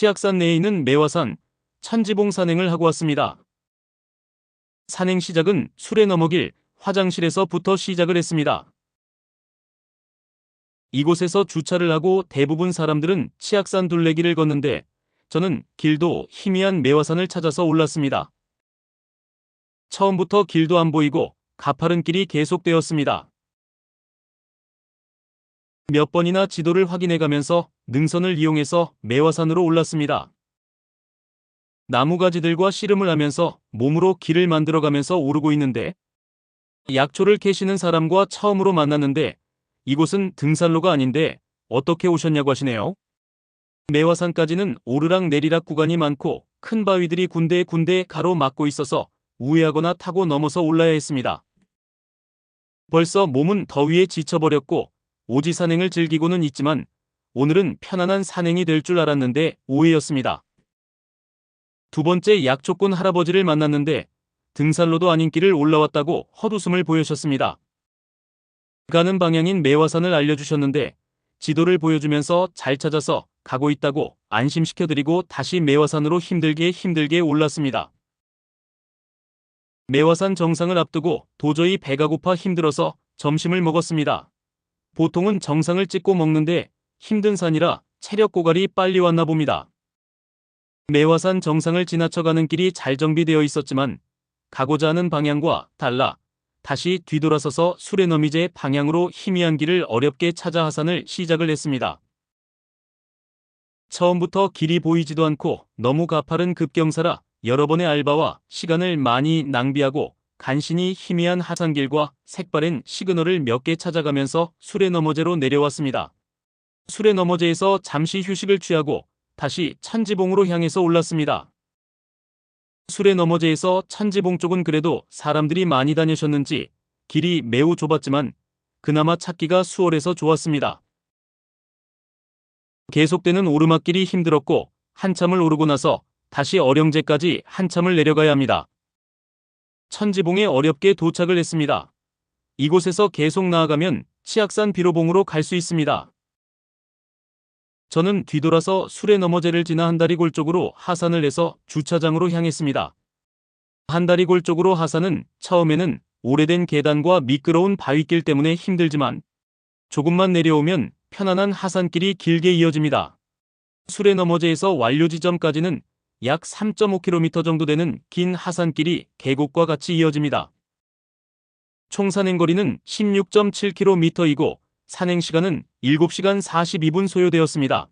치악산 내에 있는 매화산 천지봉 산행을 하고 왔습니다. 산행 시작은 술에 넘어길 화장실에서부터 시작을 했습니다. 이곳에서 주차를 하고 대부분 사람들은 치악산 둘레길을 걷는데 저는 길도 희미한 매화산을 찾아서 올랐습니다. 처음부터 길도 안 보이고 가파른 길이 계속되었습니다. 몇 번이나 지도를 확인해 가면서 능선을 이용해서 매화산으로 올랐습니다. 나무가지들과 씨름을 하면서 몸으로 길을 만들어가면서 오르고 있는데 약초를 캐시는 사람과 처음으로 만났는데 이곳은 등산로가 아닌데 어떻게 오셨냐고 하시네요. 매화산까지는 오르락 내리락 구간이 많고 큰 바위들이 군데군데 가로막고 있어서 우회하거나 타고 넘어서 올라야 했습니다. 벌써 몸은 더위에 지쳐버렸고 오지 산행을 즐기고는 있지만 오늘은 편안한 산행이 될 줄 알았는데 오해였습니다. 두 번째 약초꾼 할아버지를 만났는데 등산로도 아닌 길을 올라왔다고 헛웃음을 보여셨습니다. 가는 방향인 매화산을 알려주셨는데 지도를 보여주면서 잘 찾아서 가고 있다고 안심시켜드리고 다시 매화산으로 힘들게 힘들게 올랐습니다. 매화산 정상을 앞두고 도저히 배가 고파 힘들어서 점심을 먹었습니다. 보통은 정상을 찍고 먹는데 힘든 산이라 체력 고갈이 빨리 왔나 봅니다. 매화산 정상을 지나쳐가는 길이 잘 정비되어 있었지만 가고자 하는 방향과 달라 다시 뒤돌아서서 수레너미제 방향으로 희미한 길을 어렵게 찾아 하산을 시작을 했습니다. 처음부터 길이 보이지도 않고 너무 가파른 급경사라 여러 번의 알바와 시간을 많이 낭비하고 간신히 희미한 하산길과 색바랜 시그널을 몇 개 찾아가면서 수레 너머제로 내려왔습니다. 수레 너머제에서 잠시 휴식을 취하고 다시 천지봉으로 향해서 올랐습니다. 수레 너머제에서 천지봉 쪽은 그래도 사람들이 많이 다니셨는지 길이 매우 좁았지만 그나마 찾기가 수월해서 좋았습니다. 계속되는 오르막길이 힘들었고 한참을 오르고 나서 다시 어령제까지 한참을 내려가야 합니다. 천지봉에 어렵게 도착을 했습니다. 이곳에서 계속 나아가면 치악산 비로봉으로 갈 수 있습니다. 저는 뒤돌아서 수레 너머제를 지나 한다리골 쪽으로 하산을 해서 주차장으로 향했습니다. 한다리골 쪽으로 하산은 처음에는 오래된 계단과 미끄러운 바위길 때문에 힘들지만 조금만 내려오면 편안한 하산길이 길게 이어집니다. 수레 너머제에서 완료 지점까지는 약 3.5km 정도 되는 긴 하산길이 계곡과 같이 이어집니다. 총 산행 거리는 16.7km이고 산행 시간은 7시간 42분 소요되었습니다.